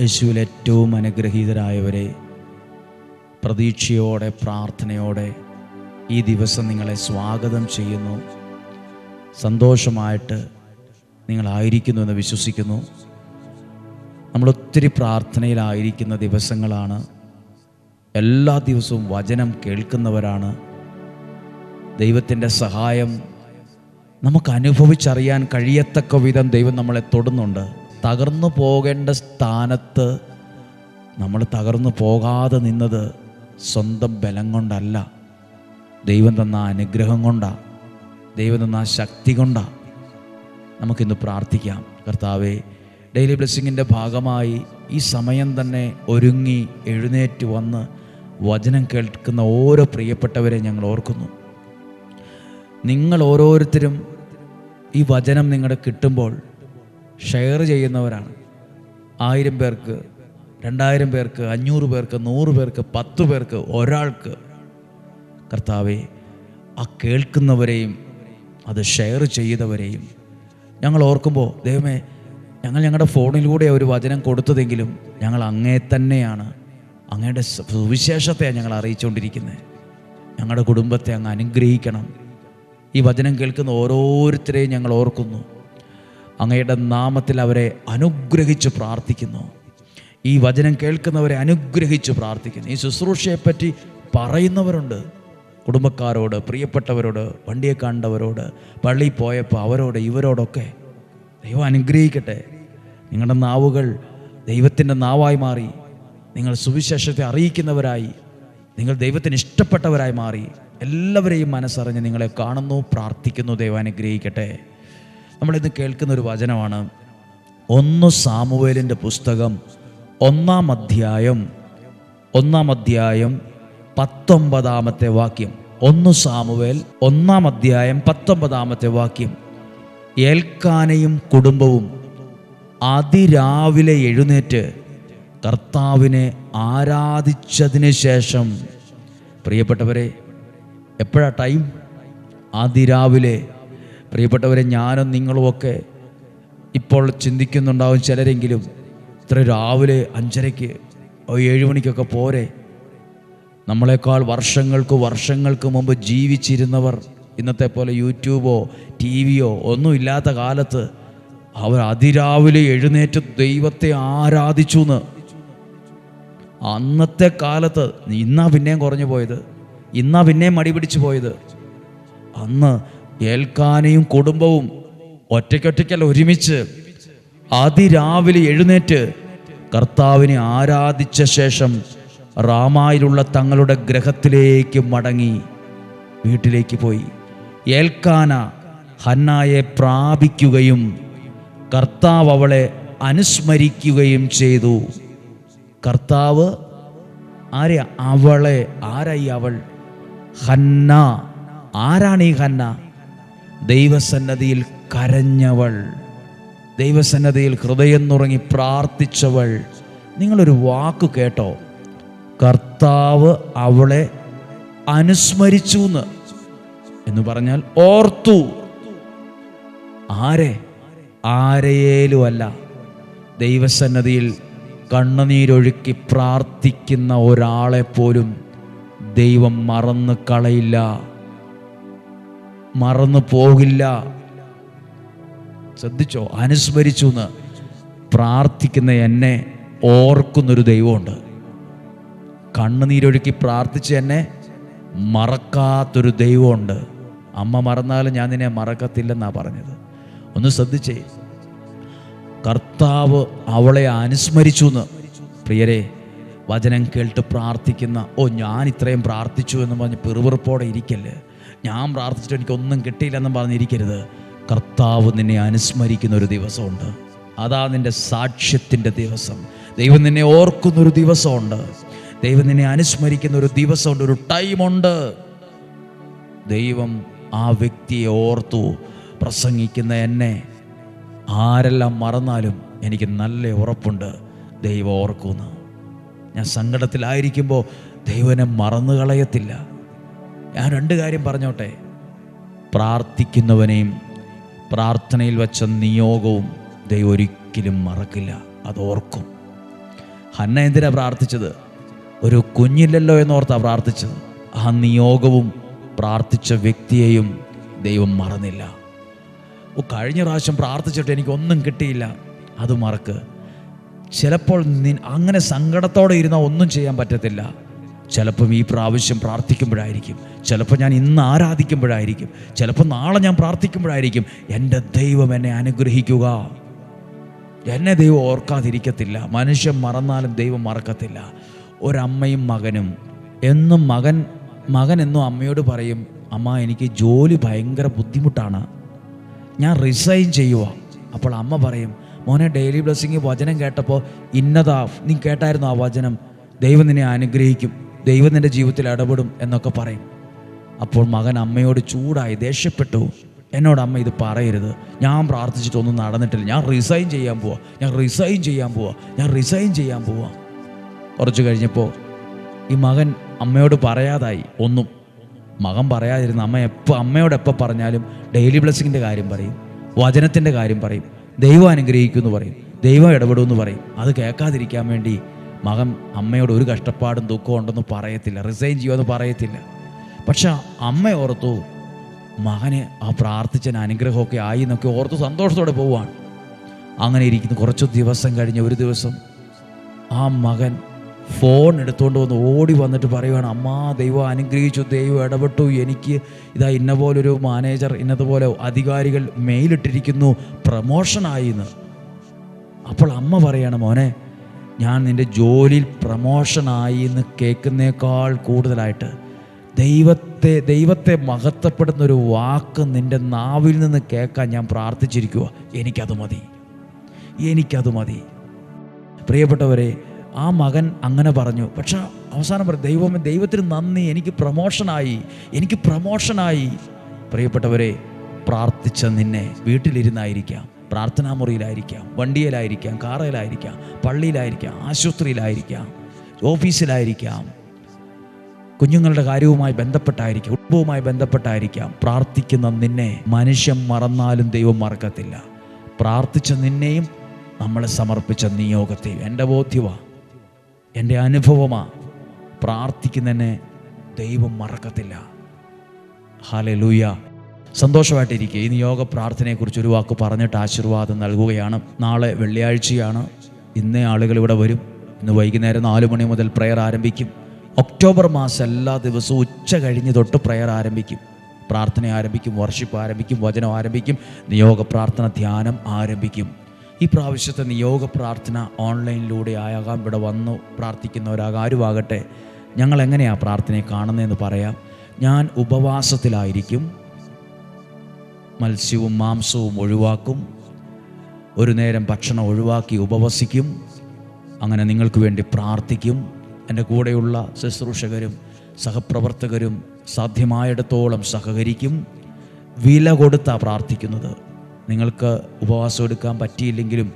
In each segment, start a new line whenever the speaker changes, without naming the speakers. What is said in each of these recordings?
യേശുവിൽ ഏറ്റവും അനുഗ്രഹീതരായവരെ പ്രതീക്ഷയോടെ പ്രാർത്ഥനയോടെ ഈ ദിവസം നിങ്ങളെ സ്വാഗതം ചെയ്യുന്നു. സന്തോഷമായിട്ട് നിങ്ങളായിരിക്കുന്നു എന്ന് വിശ്വസിക്കുന്നു. നമ്മളൊത്തിരി പ്രാർത്ഥനയിലായിരിക്കുന്ന ദിവസങ്ങളാണ്. എല്ലാ ദിവസവും വചനം കേൾക്കുന്നവരാണ്. ദൈവത്തിന്റെ സഹായം നമുക്ക് അനുഭവിച്ചറിയാൻ കഴിയത്തക്ക വിധം ദൈവം നമ്മളെ തൊടുന്നുണ്ട്. തകർന്നു പോകേണ്ട സ്ഥാനത്ത് നമ്മൾ തകർന്നു പോകാതെ നിന്നത് സ്വന്തം ബലം കൊണ്ടല്ല. ദൈവം തന്ന അനുഗ്രഹം കൊണ്ടാണ് ദൈവം തന്ന ശക്തി കൊണ്ടാണ് നമുക്കിന്ന് പ്രാർത്ഥിക്കാം. കർത്താവെ ഡെയിലി ബ്ലെസ്സിങ്ങിന്റെ ഭാഗമായി ഈ സമയം തന്നെ ഒരുങ്ങി എഴുന്നേറ്റ് വന്ന് വചനം കേൾക്കുന്ന ഓരോ പ്രിയപ്പെട്ടവരെ ഞങ്ങൾ ഓർക്കുന്നു. നിങ്ങൾ ഓരോരുത്തരും ഈ വചനം നിങ്ങളുടെ കിട്ടുമ്പോൾ ഷെയർ ചെയ്യുന്നവരാണ്. ആയിരം പേർക്ക് രണ്ടായിരം പേർക്ക് അഞ്ഞൂറ് പേർക്ക് നൂറ് പേർക്ക് പത്ത് പേർക്ക് ഒരാൾക്ക്. കർത്താവെ ആ കേൾക്കുന്നവരെയും അത് ഷെയർ ചെയ്തവരെയും ഞങ്ങൾ ഓർക്കുമ്പോൾ ദൈവമേ ഞങ്ങൾ ഞങ്ങളുടെ ഫോണിലൂടെ ഒരു വചനം കൊടുത്തതെങ്കിലും ഞങ്ങൾ അങ്ങേ തന്നെയാണ്. അങ്ങയുടെ സുവിശേഷത്തെയാണ് ഞങ്ങൾ അറിയിച്ചുകൊണ്ടിരിക്കുന്നത് ഞങ്ങളുടെ കുടുംബത്തെ അങ്ങ് അനുഗ്രഹിക്കണം. ഈ വചനം കേൾക്കുന്ന ഓരോരുത്തരെയും ഞങ്ങൾ ഓർക്കുന്നു. അങ്ങയുടെ നാമത്തിൽ അവരെ അനുഗ്രഹിച്ച് പ്രാർത്ഥിക്കുന്നു. ഈ വചനം കേൾക്കുന്നവരെ അനുഗ്രഹിച്ച് പ്രാർത്ഥിക്കുന്നു. ഈ ശുശ്രൂഷയെപ്പറ്റി പറയുന്നവരുണ്ട്. കുടുംബക്കാരോട് പ്രിയപ്പെട്ടവരോട് വണ്ടിയെ കണ്ടവരോട് പള്ളിയിൽ പോയപ്പോൾ അവരോട് ഇവരോടൊക്കെ ദൈവം അനുഗ്രഹിക്കട്ടെ. നിങ്ങളുടെ നാവുകൾ ദൈവത്തിന്റെ നാവായി മാറി. നിങ്ങൾ സുവിശേഷത്തെ അറിയിക്കുന്നവരായി. നിങ്ങൾ ദൈവത്തിന് ഇഷ്ടപ്പെട്ടവരായി മാറി. എല്ലാവരെയും മനസ്സറിഞ്ഞ് നിങ്ങളെ കാണുന്നു പ്രാർത്ഥിക്കുന്നു ദൈവം അനുഗ്രഹിക്കട്ടെ. നമ്മളിന്ന് കേൾക്കുന്ന ഒരു വചനമാണ്. ഒന്ന് സാമുവേലിന്റെ പുസ്തകം ഒന്നാം അധ്യായം ഒന്നാം അധ്യായം പത്തൊമ്പതാമത്തെ വാക്യം. ഒന്ന് സാമുവേൽ ഒന്നാം അധ്യായം പത്തൊമ്പതാമത്തെ വാക്യം. ഏൽക്കാനയും കുടുംബവും അതിരാവിലെ എഴുന്നേറ്റ് കർത്താവിനെ ആരാധിച്ചതിന് ശേഷം. പ്രിയപ്പെട്ടവരെ എപ്പോഴാ ടൈം? അതിരാവിലെ പ്രിയപ്പെട്ടവരെ ഞാനും നിങ്ങളുമൊക്കെ ഇപ്പോൾ ചിന്തിക്കുന്നുണ്ടാവും ചിലരെങ്കിലും ഇത്ര രാവിലെ അഞ്ചരയ്ക്ക് ഏഴ് മണിക്കൊക്കെ പോരെ. നമ്മളെക്കാൾ വർഷങ്ങൾക്ക് വർഷങ്ങൾക്ക് മുമ്പ് ജീവിച്ചിരുന്നവർ ഇന്നത്തെ പോലെ യൂട്യൂബോ ടി വിയോ ഒന്നുമില്ലാത്ത കാലത്ത് അവർ അതിരാവിലെ എഴുന്നേറ്റ് ദൈവത്തെ ആരാധിച്ചു എന്ന് അന്നത്തെ കാലത്ത് ഇന്നാ പിന്നെയും കുറഞ്ഞു പോയത് ഇന്നാ പിന്നെയും മടി പിടിച്ചു പോയത്. അന്ന് ഏൽക്കാനയും കുടുംബവും ഒറ്റയ്ക്കൊറ്റയ്ക്കല്ല ഒരുമിച്ച് അതിരാവിലെ എഴുന്നേറ്റ് കർത്താവിനെ ആരാധിച്ച ശേഷം റാമായിലുള്ള തങ്ങളുടെ ഗ്രഹത്തിലേക്ക് മടങ്ങി വീട്ടിലേക്ക് പോയി. ഏൽക്കാന ഹന്നായെ പ്രാപിക്കുകയും കർത്താവ് അവളെ അനുസ്മരിക്കുകയും ചെയ്തു. കർത്താവ് ആരെയാ അവളെ. ആരായി അവൾ? ഹന്ന. ആരാണ് ഈ ഹന്ന? ദൈവസന്നതിയിൽ കരഞ്ഞവൾ ദൈവസന്നതിയിൽ ഹൃദയം നുറങ്ങി പ്രാർത്ഥിച്ചവൾ. നിങ്ങളൊരു വാക്ക് കേട്ടോ. കർത്താവ് അവളെ അനുസ്മരിച്ചു എന്ന് എന്ന് പറഞ്ഞാൽ ഓർത്തു. ആരെ? ആരെയേലും അല്ല ദൈവസന്നതിയിൽ കണ്ണുനീരൊഴുക്കി പ്രാർത്ഥിക്കുന്ന ഒരാളെ പോലും ദൈവം മറന്നു കളയില്ല. മറന്നു പോകില്ല. ശ്രദ്ധിച്ചോ? അനുസ്മരിച്ചു എന്ന് പ്രാർത്ഥിക്കുന്ന എന്നെ ഓർക്കുന്നൊരു ദൈവമുണ്ട്. കണ്ണുനീരൊഴുക്കി പ്രാർത്ഥിച്ച് എന്നെ മറക്കാത്തൊരു ദൈവമുണ്ട്. അമ്മ മറന്നാലും ഞാൻ നിന്നെ മറക്കത്തില്ലെന്നാണ് പറഞ്ഞത്. ഒന്ന് ശ്രദ്ധിച്ചേ. കർത്താവ് അവളെ അനുസ്മരിച്ചു എന്ന് പ്രിയരെ വചനം കേട്ട് പ്രാർത്ഥിക്കുന്ന ഓ ഞാൻ ഇത്രയും പ്രാർത്ഥിച്ചു എന്ന് പറഞ്ഞ് പെറുപെറുപ്പോടെ ഇരിക്കല്ലേ? ഞാൻ പ്രാർത്ഥിച്ചിട്ട് എനിക്കൊന്നും കിട്ടിയില്ലെന്നും പറഞ്ഞിരിക്കരുത്. കർത്താവ് നിന്നെ അനുസ്മരിക്കുന്ന ഒരു ദിവസമുണ്ട്. അതാ നിന്റെ സാക്ഷ്യത്തിന്റെ ദിവസം. ദൈവം നിന്നെ ഓർക്കുന്നൊരു ദിവസമുണ്ട്. ദൈവം നിന്നെ അനുസ്മരിക്കുന്ന ഒരു ദിവസമുണ്ട്. ഒരു ടൈമുണ്ട്. ദൈവം ആ വ്യക്തിയെ ഓർത്തു പ്രസംഗിക്കുന്ന എന്നെ. ആരെല്ലാം മറന്നാലും എനിക്ക് നല്ല ഉറപ്പുണ്ട്. ദൈവം ഓർക്കുമെന്ന് ഞാൻ സങ്കടത്തിലായിരിക്കുമ്പോൾ ദൈവനെ മറന്നു കളയത്തില്ല ഞാൻ രണ്ട് കാര്യം പറഞ്ഞോട്ടെ. പ്രാർത്ഥിക്കുന്നവനെയും പ്രാർത്ഥനയിൽ വച്ച നിയോഗവും ദൈവം ഒരിക്കലും മറക്കില്ല അത് ഓർക്കും. ഹന്ന എന്തിനാ പ്രാർത്ഥിച്ചത്? ഒരു കുഞ്ഞില്ലല്ലോ എന്നോർത്താണ് പ്രാർത്ഥിച്ചത്. ആ നിയോഗവും പ്രാർത്ഥിച്ച വ്യക്തിയെയും ദൈവം മറന്നില്ല. കഴിഞ്ഞ പ്രാവശ്യം പ്രാർത്ഥിച്ചിട്ട് എനിക്കൊന്നും കിട്ടിയില്ല. അത് മറക്ക്. ചിലപ്പോൾ അങ്ങനെ സങ്കടത്തോടെ ഇരുന്നാൽ ഒന്നും ചെയ്യാൻ പറ്റത്തില്ല. ചിലപ്പം ഈ പ്രാവശ്യം പ്രാർത്ഥിക്കുമ്പോഴായിരിക്കും. ചിലപ്പോൾ ഞാൻ ഇന്ന് ആരാധിക്കുമ്പോഴായിരിക്കും. ചിലപ്പോൾ നാളെ ഞാൻ പ്രാർത്ഥിക്കുമ്പോഴായിരിക്കും. എന്റെ ദൈവം എന്നെ അനുഗ്രഹിക്കുക. എന്നെ ദൈവം ഓർക്കാതിരിക്കത്തില്ല. മനുഷ്യൻ മറന്നാലും ദൈവം മറക്കത്തില്ല. ഒരമ്മയും മകനും. എന്നും മകൻ മകൻ എന്നും അമ്മയോട് പറയും അമ്മ എനിക്ക് ജോലി ഭയങ്കര ബുദ്ധിമുട്ടാണ്. ഞാൻ റിസൈൻ ചെയ്യുക അപ്പോൾ അമ്മ പറയും മോനെ ഡെയിലി ബ്ലെസ്സിങ് വചനം കേട്ടപ്പോൾ ഇന്നതാ നീ കേട്ടായിരുന്നു ആ വചനം? ദൈവം നിന്നെ അനുഗ്രഹിക്കും. ദൈവം നിന്റെ ജീവിതത്തിൽ ഇടപെടും എന്നൊക്കെ പറയും. അപ്പോൾ മകൻ അമ്മയോട് ചൂടായി ദേഷ്യപ്പെട്ടു. എന്നോട് അമ്മ ഇത് പറയരുത്. ഞാൻ പ്രാർത്ഥിച്ചിട്ടൊന്നും നടന്നിട്ടില്ല. ഞാൻ റിസൈൻ ചെയ്യാൻ പോവാ. ഞാൻ റിസൈൻ ചെയ്യാൻ പോവാ. ഞാൻ റിസൈൻ ചെയ്യാൻ പോവാ. കുറച്ച് കഴിഞ്ഞപ്പോൾ ഈ മകൻ അമ്മയോട് പറയാതായി. ഒന്നും. മകൻ പറയാതിരുന്ന അമ്മ എപ്പോൾ അമ്മയോട് എപ്പോൾ പറഞ്ഞാലും ഡെയിലി ബ്ലെസ്സിങ്ങിന്റെ കാര്യം പറയും. വചനത്തിന്റെ കാര്യം പറയും. ദൈവം അനുഗ്രഹിക്കുമെന്ന് പറയും. ദൈവം ഇടപെടുമെന്ന് പറയും. അത് കേൾക്കാതിരിക്കാൻ വേണ്ടി മകൻ അമ്മയോട് ഒരു കഷ്ടപ്പാടും ദുഃഖവും ഉണ്ടെന്ന് പറയത്തില്ല. റിസൈൻ ചെയ്യുമെന്ന് പറയത്തില്ല. പക്ഷെ അമ്മ ഓർത്തു മകന് ആ പ്രാർത്ഥിച്ചതിന് അനുഗ്രഹമൊക്കെ ആയി എന്നൊക്കെ ഓർത്ത് സന്തോഷത്തോടെ പോവുകയാണ്. അങ്ങനെ ഇരിക്കുന്നു. കുറച്ച് ദിവസം കഴിഞ്ഞ് ഒരു ദിവസം ആ മകൻ ഫോൺ എടുത്തുകൊണ്ട് വന്ന് ഓടി വന്നിട്ട് പറയുവാണ് അമ്മ ദൈവം അനുഗ്രഹിച്ചു ദൈവം ഇടപെട്ടു. എനിക്ക് ഇതാ ഇന്ന പോലൊരു മാനേജർ ഇന്നതുപോലെ അധികാരികൾ മെയിലിട്ടിരിക്കുന്നു പ്രമോഷനായി എന്ന്. അപ്പോൾ അമ്മ പറയാണ് മോനെ ഞാൻ നിന്റെ ജോലിയിൽ പ്രമോഷനായി എന്ന് കേൾക്കുന്നേക്കാൾ കൂടുതലായിട്ട് ദൈവത്തെ ദൈവത്തെ മഹത്വപ്പെടുന്ന ഒരു വാക്ക് നിന്റെ നാവിൽ നിന്ന് കേൾക്കാൻ ഞാൻ പ്രാർത്ഥിച്ചിരിക്കുക എനിക്കത് മതി. എനിക്കത് മതി. പ്രിയപ്പെട്ടവരെ ആ മകൻ അങ്ങനെ പറഞ്ഞു. പക്ഷെ അവസാനം പറഞ്ഞു ദൈവം ദൈവത്തിന് നന്ദി. എനിക്ക് പ്രമോഷനായി. എനിക്ക് പ്രമോഷനായി. പ്രിയപ്പെട്ടവരെ പ്രാർത്ഥിച്ച നിന്നെ വീട്ടിലിരുന്നായിരിക്കാം. പ്രാർത്ഥനാ മുറിയിലായിരിക്കാം വണ്ടിയിലായിരിക്കാം കാറിലായിരിക്കാം പള്ളിയിലായിരിക്കാം ആശുപത്രിയിലായിരിക്കാം ഓഫീസിലായിരിക്കാം. കുഞ്ഞുങ്ങളുടെ കാര്യവുമായി ബന്ധപ്പെട്ടായിരിക്കാം കുടുംബവുമായി ബന്ധപ്പെട്ടായിരിക്കാം. പ്രാർത്ഥിക്കുന്ന നിന്നെ മനുഷ്യൻ മറന്നാലും ദൈവം മറക്കത്തില്ല. പ്രാർത്ഥിച്ച നിന്നെയും നമ്മളെ സമർപ്പിച്ച നിയോഗത്തെയും എന്റെ ബോധ്യമാ എന്റെ അനുഭവമാ. പ്രാർത്ഥിക്കുന്നതിനെ ദൈവം മറക്കത്തില്ല. ഹാലെ ലൂയ സന്തോഷമായിട്ടിരിക്കുക. ഈ നിയോഗ പ്രാർത്ഥനയെക്കുറിച്ച് ഒരു വാക്ക് പറഞ്ഞിട്ട് ആശീർവാദം നൽകുകയാണ്. നാളെ വെള്ളിയാഴ്ചയാണ്. ഇന്നേ ആളുകൾ ഇവിടെ വരും. ഇന്ന് വൈകുന്നേരം നാല് മണി മുതൽ പ്രെയർ ആരംഭിക്കും. ഒക്ടോബർ മാസം എല്ലാ ദിവസവും ഉച്ച കഴിഞ്ഞ് തൊട്ട് പ്രെയർ ആരംഭിക്കും. പ്രാർത്ഥന ആരംഭിക്കും വർഷിപ്പ് ആരംഭിക്കും വചനം ആരംഭിക്കും. നിയോഗ പ്രാർത്ഥന ധ്യാനം ആരംഭിക്കും. ഈ പ്രാവശ്യത്തെ നിയോഗ പ്രാർത്ഥന ഓൺലൈനിലൂടെ ആയാകാം. ഇവിടെ വന്നു പ്രാർത്ഥിക്കുന്നവരാകാം ആരുമാകട്ടെ. ഞങ്ങൾ എങ്ങനെയാണ് പ്രാർത്ഥനയെ കാണുന്നതെന്ന് പറയാം. ഞാൻ ഉപവാസത്തിലായിരിക്കും. മത്സ്യവും മാംസവും ഒഴിവാക്കും. ഒരു നേരം ഭക്ഷണം ഒഴിവാക്കി ഉപവസിക്കും. അങ്ങനെ നിങ്ങൾക്ക് വേണ്ടി പ്രാർത്ഥിക്കും. എന്റെ കൂടെയുള്ള ശുശ്രൂഷകരും സഹപ്രവർത്തകരും സാധ്യമായിടത്തോളം സഹകരിക്കും. വില കൊടുത്താണ് പ്രാർത്ഥിക്കുന്നത്. നിങ്ങൾക്ക് ഉപവാസം എടുക്കാൻ പറ്റിയില്ലെങ്കിലും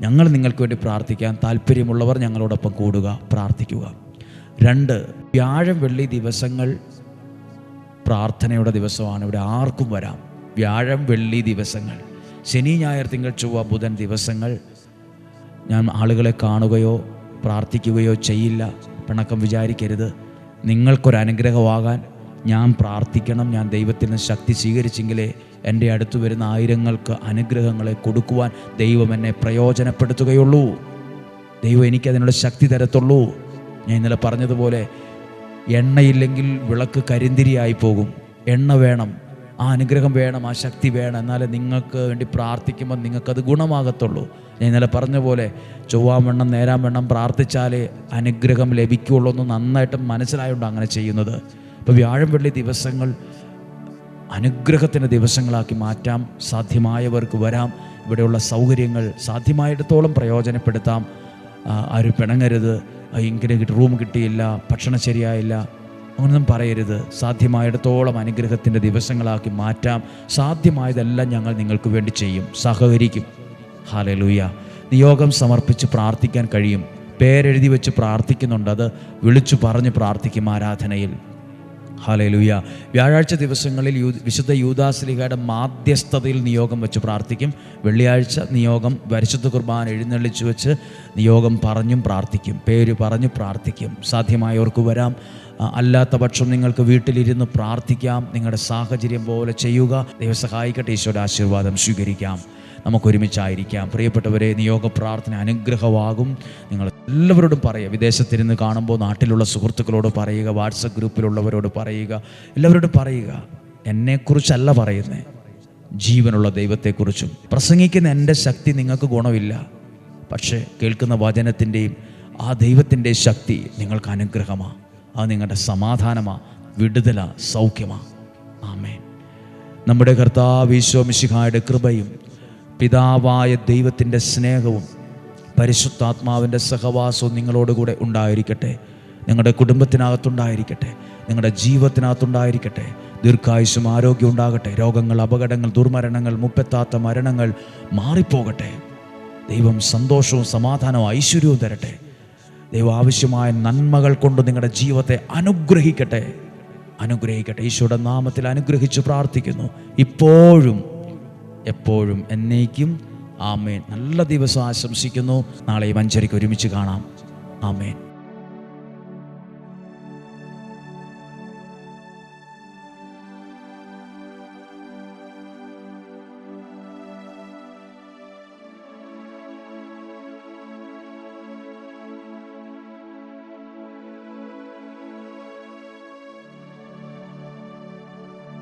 ഞങ്ങൾ നിങ്ങൾക്ക് വേണ്ടി പ്രാർത്ഥിക്കാൻ താല്പര്യമുള്ളവർ ഞങ്ങളോടൊപ്പം കൂടുക പ്രാർത്ഥിക്കുക. രണ്ട് വ്യാഴം വെള്ളി ദിവസങ്ങൾ പ്രാർത്ഥനയുടെ ദിവസമാണ്. ഇവിടെ ആർക്കും വരാം. വ്യാഴം വെള്ളി ദിവസങ്ങൾ. ശനി ഞായർ തിങ്കൾ ചൊവ്വ ബുധൻ ദിവസങ്ങൾ ഞാൻ ആളുകളെ കാണുകയോ പ്രാർത്ഥിക്കുകയോ ചെയ്യില്ല. പിണക്കം വിചാരിക്കരുത്. നിങ്ങൾക്കൊരു അനുഗ്രഹമാകാൻ ഞാൻ പ്രാർത്ഥിക്കണം. ഞാൻ ദൈവത്തിൽ നിന്ന് ശക്തി സ്വീകരിച്ചെങ്കിലേ എന്റെ അടുത്ത് വരുന്ന ആയിരങ്ങൾക്ക് അനുഗ്രഹങ്ങളെ കൊടുക്കുവാൻ ദൈവം എന്നെ പ്രയോജനപ്പെടുത്തുകയുള്ളൂ. ദൈവം എനിക്കതിനുള്ള ശക്തി തരത്തുള്ളൂ. ഞാൻ ഇന്നലെ പറഞ്ഞതുപോലെ എണ്ണയില്ലെങ്കിൽ വിളക്ക് കരിന്തിരിയായി പോകും. എണ്ണ വേണം. ആ അനുഗ്രഹം വേണം ആ ശക്തി വേണം. എന്നാലേ നിങ്ങൾക്ക് വേണ്ടി പ്രാർത്ഥിക്കുമ്പോൾ നിങ്ങൾക്കത് ഗുണമാകത്തുള്ളൂ. ഞാൻ ഇന്നലെ പറഞ്ഞ പോലെ ചൊവ്വാൻ വെണ്ണം നേരാൻ വെണ്ണം പ്രാർത്ഥിച്ചാലേ അനുഗ്രഹം ലഭിക്കുകയുള്ളൂ എന്ന് നന്നായിട്ട് മനസ്സിലായോണ്ട് അങ്ങനെ ചെയ്യുന്നത്. ഇപ്പോൾ വ്യാഴം വെള്ളി ദിവസങ്ങൾ അനുഗ്രഹത്തിന്റെ ദിവസങ്ങളാക്കി മാറ്റാം. സാധ്യമായവർക്ക് വരാം. ഇവിടെയുള്ള സൗകര്യങ്ങൾ സാധ്യമായിടത്തോളം പ്രയോജനപ്പെടുത്താം. ആരും പിണങ്ങരുത്. ഇങ്ങനെ റൂം കിട്ടിയില്ല ഭക്ഷണം ശരിയായില്ല. അങ്ങനൊന്നും പറയരുത്. സാധ്യമായിടത്തോളം അനുഗ്രഹത്തിന്റെ ദിവസങ്ങളാക്കി മാറ്റാം. സാധ്യമായതെല്ലാം ഞങ്ങൾ നിങ്ങൾക്ക് വേണ്ടി ചെയ്യും. സഹകരിക്കും. ഹാലലൂയ നിയോഗം സമർപ്പിച്ച് പ്രാർത്ഥിക്കാൻ കഴിയും. പേരെഴുതി വെച്ച് പ്രാർത്ഥിക്കുന്നുണ്ട്. അത് വിളിച്ചു പറഞ്ഞ് പ്രാർത്ഥിക്കും ആരാധനയിൽ. ഹാലലുയ. വ്യാഴാഴ്ച ദിവസങ്ങളിൽ യൂ വിശുദ്ധ യൂദാസ്ലിഹയുടെ മാധ്യസ്ഥതയിൽ നിയോഗം വെച്ച് പ്രാർത്ഥിക്കും. വെള്ളിയാഴ്ച നിയോഗം പരിശുദ്ധ കുർബാന എഴുന്നള്ളിച്ചു വെച്ച് നിയോഗം പറഞ്ഞും പ്രാർത്ഥിക്കും. പേര് പറഞ്ഞു പ്രാർത്ഥിക്കും. സാധ്യമായവർക്ക് വരാം. അല്ലാത്ത പക്ഷം നിങ്ങൾക്ക് വീട്ടിലിരുന്ന് പ്രാർത്ഥിക്കാം. നിങ്ങളുടെ സാഹചര്യം പോലെ ചെയ്യുക. ദൈവം സഹായിക്കട്ടെ. ഈശോയുടെ ആശീർവാദം സ്വീകരിക്കാം. നമുക്കൊരുമിച്ചായിരിക്കാം. പ്രിയപ്പെട്ടവരെ നിയോഗ പ്രാർത്ഥന അനുഗ്രഹമാകും. നിങ്ങൾ എല്ലാവരോടും പറയുക. വിദേശത്തിരുന്ന് കാണുമ്പോൾ നാട്ടിലുള്ള സുഹൃത്തുക്കളോട് പറയുക വാട്സപ്പ് ഗ്രൂപ്പിലുള്ളവരോട് പറയുക എല്ലാവരോടും പറയുക. എന്നെക്കുറിച്ചല്ല പറയുന്നത് ജീവനുള്ള ദൈവത്തെക്കുറിച്ചും. പ്രസംഗിക്കുന്ന എന്റെ ശക്തി നിങ്ങൾക്ക് ഗുണമില്ല. പക്ഷേ കേൾക്കുന്ന വചനത്തിന്റെയും ആ ദൈവത്തിന്റെ ശക്തി നിങ്ങൾക്ക് അനുഗ്രഹമാണ് അത് നിങ്ങളുടെ സമാധാനമാണ് വിടുതല സൗഖ്യമാ. ആമേ നമ്മുടെ കർത്താവ് ഈശോ മിശിഹായുടെ കൃപയും പിതാവായ ദൈവത്തിന്റെ സ്നേഹവും പരിശുദ്ധാത്മാവിന്റെ സഹവാസവും നിങ്ങളോടുകൂടെ ഉണ്ടായിരിക്കട്ടെ. നിങ്ങളുടെ കുടുംബത്തിനകത്തുണ്ടായിരിക്കട്ടെ. നിങ്ങളുടെ ജീവിതത്തിനകത്തുണ്ടായിരിക്കട്ടെ. ദീർഘായുസും ആരോഗ്യം ഉണ്ടാകട്ടെ. രോഗങ്ങൾ അപകടങ്ങൾ ദുർമരണങ്ങൾ മുപ്പത്താത്ത മരണങ്ങൾ മാറിപ്പോകട്ടെ. ദൈവം സന്തോഷവും സമാധാനവും ഐശ്വര്യവും തരട്ടെ. ദൈവം ആവശ്യമായ നന്മകൾ കൊണ്ട് നിങ്ങളുടെ ജീവിതത്തെ അനുഗ്രഹിക്കട്ടെ. അനുഗ്രഹിക്കട്ടെ. ഈശോയുടെ നാമത്തിൽ അനുഗ്രഹിച്ച് പ്രാർത്ഥിക്കുന്നു. ഇപ്പോഴും എപ്പോഴും എന്നേക്കും ആമേൻ. നല്ല ദിവസം ആശംസിക്കുന്നു. നാളെ ഈ മഞ്ചരിക്ക് ഒരുമിച്ച് കാണാം. ആമേൻ.